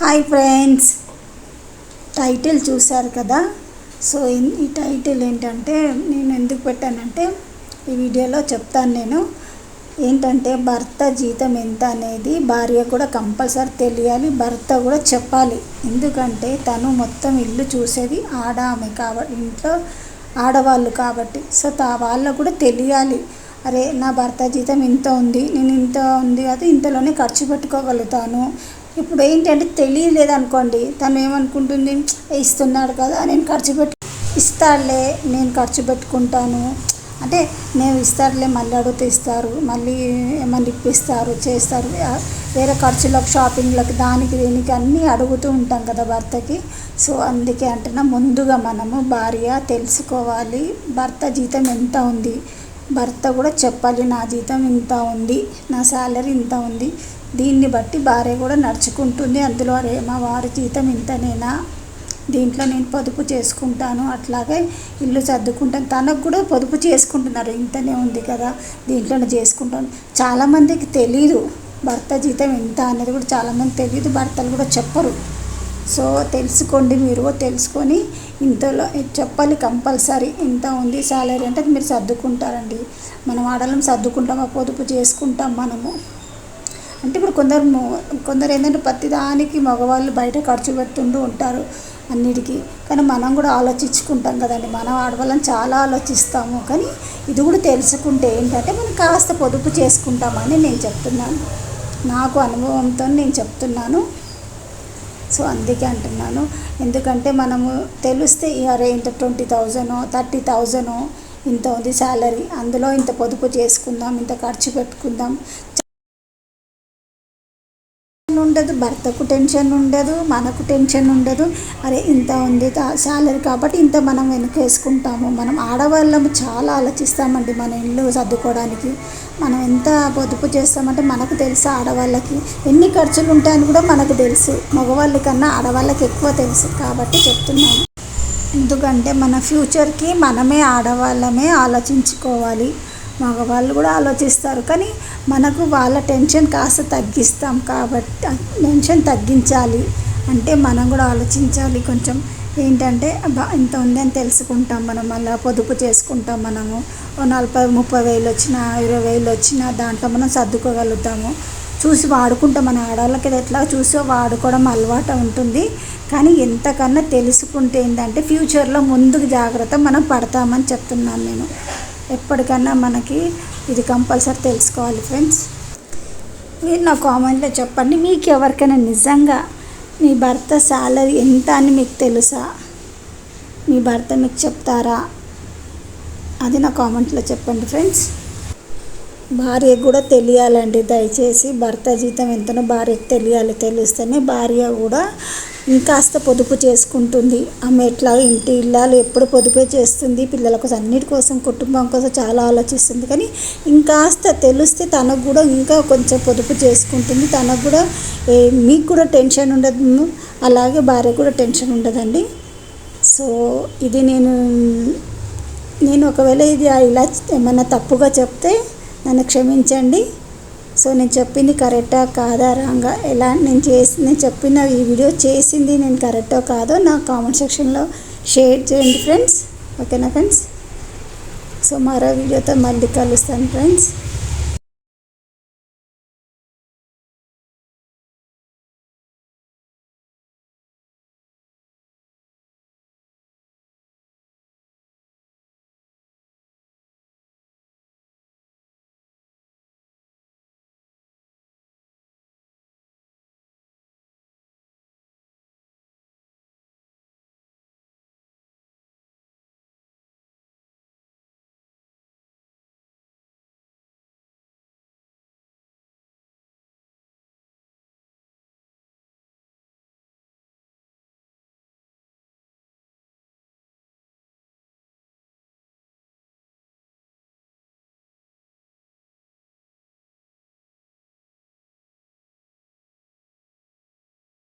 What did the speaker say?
Hi friends. Title చూశారు కదా. So ఈ టైటిల్ ఏంటంటే నేను ఎందుకు పెట్టానంటే ఈ వీడియోలో చెప్తాను నేను. ఏంటంటే భర్త జీతం ఎంత అనేది భార్య కూడా కంపల్సరీ తెలియాలి భర్త కూడా చెప్పాలి. ఎందుకంటే తను మొత్తం ఇల్లు చూసేది ఆడ ఆమె కాబట్టి ఇంట్లో ఆడవాళ్ళు కాబట్టి. సో తా వాళ్ళకు కూడా తెలియాలి. అరే నా భర్త జీతం ఇంత ఉంది నేను ఇంత ఉంది అది ఇంతలోనే ఖర్చు పెట్టుకోగలుగుతాను. ఇప్పుడు ఏంటంటే తెలియలేదు అనుకోండి తను ఏమనుకుంటుంది ఇస్తున్నాడు కదా నేను ఖర్చు పెట్టు ఇస్తాడులే నేను ఖర్చు పెట్టుకుంటాను. అంటే నేను ఇస్తారులే మళ్ళీ అడిగితే ఇస్తారు మళ్ళీ ఏమన్నా ఇప్పిస్తారు చేస్తారు వేరే ఖర్చులకు షాపింగ్లకు దానికి దీనికి అన్నీ అడుగుతూ ఉంటాం కదా భర్తకి. సో అందుకే అంటున్నా ముందుగా మనము భార్య తెలుసుకోవాలి భర్త జీతం ఎంత ఉంది భర్త కూడా చెప్పాలి నా జీతం ఇంత ఉంది నా శాలరీ ఇంత ఉంది దీన్ని బట్టి భార్య కూడా నడుచుకుంటుంది అందులో అరే మా వారి జీతం ఇంతనేనా? దీంట్లో నేను పొదుపు చేసుకుంటాను. అట్లాగే ఇల్లు సర్దుకుంటాను. తనకు కూడా పొదుపు చేసుకుంటున్నారు ఇంతనే ఉంది కదా దీంట్లోనే చేసుకుంటాను. చాలామందికి తెలీదు భర్త జీతం ఎంత అనేది కూడా చాలామంది తెలియదు భర్తలు కూడా చెప్పరు. సో తెలుసుకోండి మీరు తెలుసుకొని ఇంతలో చెప్పాలి కంపల్సరీ ఇంత ఉంది శాలరీ అంటే మీరు సర్దుకుంటారండి. మనం ఆడలం సర్దుకుంటాం ఆ పొదుపు చేసుకుంటాం మనము? అంటే ఇప్పుడు కొందరు కొందరు ఏంటంటే ప్రతి దానికి మగవాళ్ళు బయట ఖర్చు పెడుతుంటూ ఉంటారు అన్నిటికీ. కానీ మనం కూడా ఆలోచించుకుంటాం కదండి. మనం ఆడవాళ్ళని చాలా ఆలోచిస్తాము. కానీ ఇది కూడా తెలుసుకుంటే ఏంటంటే మనం కాస్త పొదుపు చేసుకుంటామని నేను చెప్తున్నాను. నాకు అనుభవంతో నేను చెప్తున్నాను. సో అందుకే అంటున్నాను. ఎందుకంటే మనము తెలిస్తే అరే ఇంత ట్వంటీ థౌజండ్ థర్టీ థౌజండో ఇంత ఉంది శాలరీ అందులో ఇంత పొదుపు చేసుకుందాం ఇంత ఖర్చు పెట్టుకుందాం. ఉండదు భర్తకు టెన్షన్ ఉండదు మనకు టెన్షన్ ఉండదు. అరే ఇంత ఉంది శాలరీ కాబట్టి ఇంత మనం వెనకేసుకుంటాము. మనం ఆడవాళ్ళము చాలా ఆలోచిస్తామండి మన ఇల్లు సర్దుకోవడానికి. మనం ఎంత పొదుపు చేస్తామంటే మనకు తెలుసు ఆడవాళ్ళకి. ఎన్ని ఖర్చులు ఉంటాయని కూడా మనకు తెలుసు. మగవాళ్ళ కన్నా ఆడవాళ్ళకి ఎక్కువ తెలుసు కాబట్టి చెప్తున్నాను. ఎందుకంటే మన ఫ్యూచర్కి మనమే ఆడవాళ్ళమే ఆలోచించుకోవాలి. మగవాళ్ళు కూడా ఆలోచిస్తారు. కానీ మనకు వాళ్ళ టెన్షన్ కాస్త తగ్గిస్తాం కాబట్టి టెన్షన్ తగ్గించాలి. అంటే మనం కూడా ఆలోచించాలి. కొంచెం ఏంటంటే ఇంత ఉంది అని తెలుసుకుంటాం మనం. మళ్ళీ పొదుపు చేసుకుంటాం మనము. ఓ నలభై ముప్పై వేలు వచ్చినా ఇరవై వేలు వచ్చినా దాంట్లో మనం సర్దుకోగలుగుతాము. చూసి వాడుకుంటాం. మన ఆడవాళ్ళకి ఎట్లా చూసి వాడుకోవడం అలవాటు ఉంటుంది. కానీ ఎంతకన్నా తెలుసుకుంటే ఏంటంటే ఫ్యూచర్లో ముందుకు జాగ్రత్త మనం పడతామని చెప్తున్నాను నేను. ఎప్పటికన్నా మనకి ఇది కంపల్సరీ తెలుసుకోవాలి ఫ్రెండ్స్. మీరు నా కామెంట్లో చెప్పండి మీకు ఎవరికైనా నిజంగా మీ భర్త శాలరీ ఎంత అని మీకు తెలుసా? మీ భర్త మీకు చెప్తారా? అది నా కామెంట్లో చెప్పండి ఫ్రెండ్స్. భార్య కూడా తెలియాలండి దయచేసి భర్త జీతం ఎంతనో భార్యకు తెలియాలి తెలిస్తేనే భార్య కూడా ఇంకాస్త పొదుపు చేసుకుంటుంది. ఆమె ఎట్లా ఇంటి ఇల్లాలు ఎప్పుడు పొదుపే చేస్తుంది? పిల్లల కోసం అన్నిటి కోసం కుటుంబం కోసం చాలా ఆలోచిస్తుంది. కానీ ఇంకాస్త తెలిస్తే తనకు కూడా ఇంకా కొంచెం పొదుపు చేసుకుంటుంది. తనకు కూడా మీకు కూడా టెన్షన్ ఉండదు. అలాగే భార్య కూడా టెన్షన్ ఉండదండి. సో ఇది నేను నేను ఒకవేళ ఇది ఇలా ఏమైనా తప్పుగా చెప్తే నన్ను క్షమించండి. సో నేను చెప్పింది కరెక్టా కాదా? రాంగా ఎలా నేను చేసి నేను చెప్పిన ఈ వీడియో చేసింది నేను కరెక్టో కాదో నా కామెంట్ సెక్షన్లో షేర్ చేయండి ఫ్రెండ్స్. ఓకేనా ఫ్రెండ్స్? సో మరో వీడియోతో మళ్ళీ కలుస్తాను ఫ్రెండ్స్.